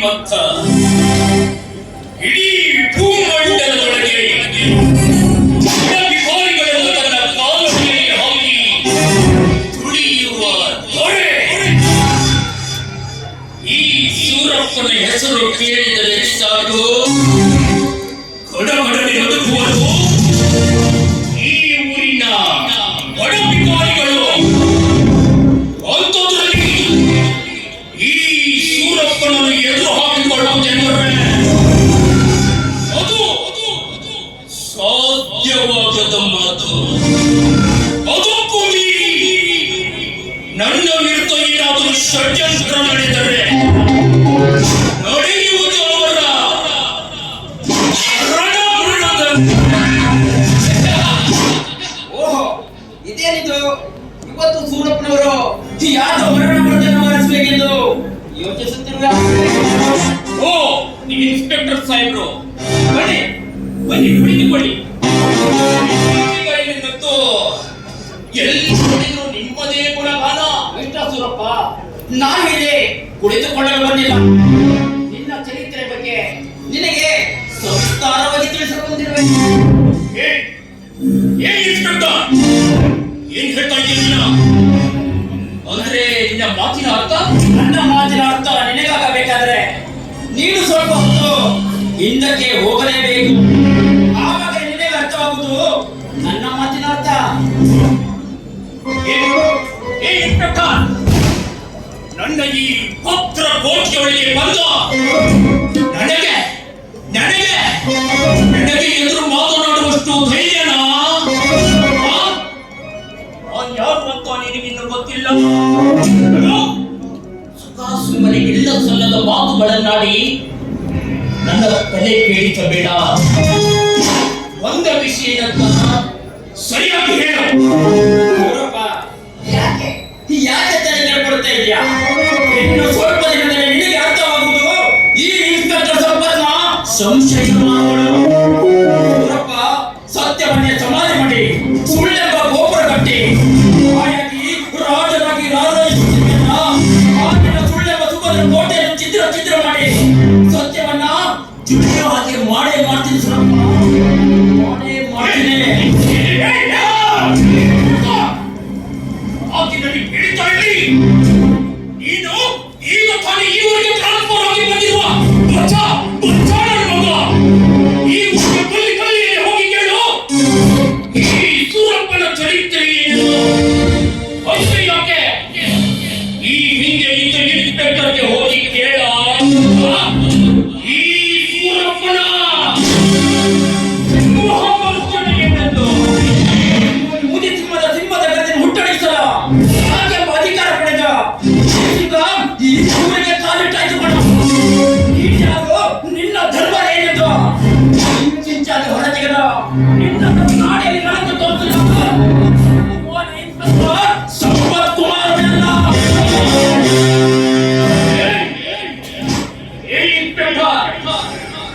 ಶ್ರೀಮಂತ ಇಡೀ ಭೂಮಂಡಲದೊಳಗೆ ಈ ಸೂರಪ್ಪನ ಹೆಸರು ಕೇಳಿದರೆ ಅದಕ್ಕೂ ಮೀರಿ ನನ್ನ ವಿರುದ್ಧ ಏನಾದರೂ ಷಡ್ಯಂತ್ರ ನಡೆದರೆ ನಡೆಯುವುದು ಅವರ. ಓಹೋ ಇದೇನಿದು? ಇವತ್ತು ಸೂರಪ್ಪನವರು ಯಾರು ಮರಣ ಮರಣವನ್ನು ಮಾಡಿಸಬೇಕೆಂದು ಯೋಚಿಸುತ್ತಿರುವ ಓ ಇನ್ಸ್ಪೆಕ್ಟರ್ ಸಾಹೇಬ್ರು. ಬನ್ನಿ ಬನ್ನಿ ಕುಳಿತುಕೊಳ್ಳಿ. ಎಲ್ಲಿ ನೋಡಿದ್ರು ನಿಮ್ಮದೇ ಗುಣಗಾನ ಇಷ್ಟ ಸೂರಪ್ಪ? ನಾನು ಇಲ್ಲಿ ಕುಳಿತುಕೊಳ್ಳಲು ಬಂದಿಲ್ಲ? ನಿನ್ನ ಚರಿತ್ರೆ ಬಗ್ಗೆ ನಿನಗೆ ಸಂಸ್ಕಾರವಾಗಿ ತಿಳಿಸಲು ಬಂದಿರುವೆ ಏ ಏ ಇನ್ಸ್ಪೆಕ್ಟರ್? ಏನ್ ಹೇಳ್ತಾ ಇದ್ದೀಯ ಅಂದ್ರೆ ನಿನ್ನ ಮಾತಿನ ಅರ್ಥ? ನನ್ನ ಮಾತಿನ ಅರ್ಥ ನಿನಗಾಗಬೇಕಾದ್ರೆ ನೀನು ಸ್ವಲ್ಪ ಹೊತ್ತು ಹಿಂದಕ್ಕೆ ಹೋಗಲೇಬೇಕು. ನನ್ನ ಈ ಪತ್ರ ಕೋಟಿಯೊಳಗೆ ಬಂದು ನನಗೆ ನನಗೆ ನನಗೆ ಎದುರು ಮಾತನಾಡುವಷ್ಟು ಧೈರ್ಯನಾ? ನಾನ್ ಯಾರು ಅಂತ ನಿನಗಿನ್ನು ಗೊತ್ತಿಲ್ಲ ಸುಮ್ಮನೆ ಇಲ್ಲ ಸಲ್ಲದ ಮಾತುಗಳನ್ನಾಡಿ ನನ್ನ ತಲೆ ಕೇಳಿಸಬೇಡ ಒಂದ ವಿಷಯ ಸಂಶಯ ಸತ್ಯವನ್ನೇ ಸಮಾಧಿ ಮಾಡಿ, ಸುಳ್ಳೆಂಬ ಗೋಪುರ ಕಟ್ಟಿ ರಾಜನಾಗಿ ಆಗಿನ ಸುಳ್ಳೆಂಬ ಸುಖದ ಕೋಟೆಯನ್ನು ಚಿತ್ರ ಚಿತ್ರ ಮಾಡಿ, ಸತ್ಯವನ್ನ ತಿಳಿಯೋ ಹಾಗೆ ಮಾಡೇ ಮಾಡ್ತೀನಿ ಸುರಪ್ಪ. ಮಾಡೇ ಮಾಡ್ತೀನಿ. ಆಕಿನಲ್ಲಿ ಹಿಡಿತಾ ಇರಲಿ. ನೀನು ಈಗ ತಾನೇ ಈವರೆಗೆ ಟ್ರಾನ್ಸ್ಫರ್ ಆಗಿ ಬಂದಿರುವ 이 무식한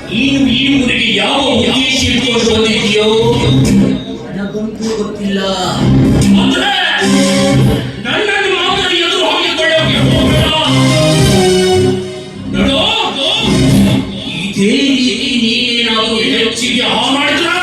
ನೀನು ಈ ಊರಿಗೆ ಯಾವ ಉದ್ದೇಶ ಇಟ್ಕೊಂಡು ಬಂದಿದ್ಯೋ ನನಗಂತೂ ಗೊತ್ತಿಲ್ಲ. ಅಂದ್ರೆ ನನ್ನನ್ನು ಮಾತ್ರ ಎದುರು ಹಾಕಿಕೊಳ್ಳೋಕೆ ಹೋಗಬೇಡ ನೋಡು ಇದೇ ರೀತಿ ನೀನೇನಾದರೂ ಹೆಚ್ಚಿಗೆ ಹಾಳು ಮಾಡಿದ್ರೆ?